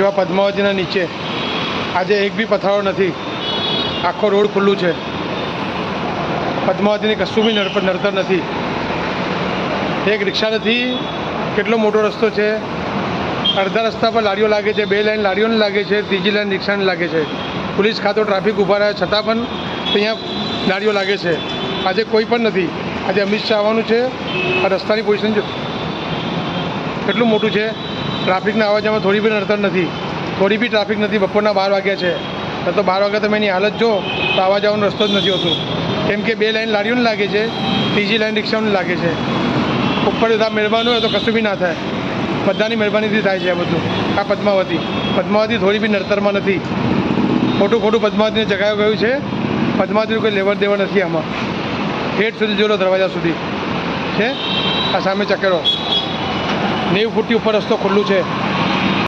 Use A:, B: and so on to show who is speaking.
A: જેવા પદ્માવતીના નીચે આજે એક બી પથારો નથી, આખો રોડ ખુલ્લું છે. પદ્માવતીની કશું બી નડતર નથી. એક રિક્ષા નથી, કેટલો મોટો રસ્તો છે. અડધા રસ્તા પર લારીઓ લાગે છે, બે લાઈન લારીઓને લાગે છે, ત્રીજી લાઈન રિક્ષાને લાગે છે. પોલીસ ખાતો ટ્રાફિક ઊભા રહ્યા છતાં પણ અહીંયા લારીઓ લાગે છે. આજે કોઈ પણ નથી. આજે અમિત શાહ આવવાનું છે, આ રસ્તાની પોઝિશન કેટલું મોટું છે. ટ્રાફિકના આવવા જવામાં થોડી બી નડતર નથી. થોડી બી ટ્રાફિક નથી, બપોરના બાર વાગ્યા છે. ન તો બાર વાગ્યા તમે એની હાલત જો તો આવવા જવાનો રસ્તો જ નથી હોતો. કેમ કે બે લાઈન લારીઓને લાગે છે, ત્રીજી લાઈન રિક્ષાઓને લાગે છે. ઉપર બધા મહેરબાન હોય તો કશું બી ના થાય. બધાની મહેરબાનીથી થાય છે આ બધું, આ પદ્માવતી. પદ્માવતી થોડી બી નડતરમાં નથી. ખોટું ખોટું પદ્માવતીને જગાવ્યું ગયું છે. પદ્માવતીનું કોઈ લેવડ દેવડ નથી આમાં. હેઠ સુધી જોલો દરવાજા સુધી. છે? આ સામે ચકેડો. નેવું ફૂટથી ઉપર રસ્તો ખુલ્લું છે.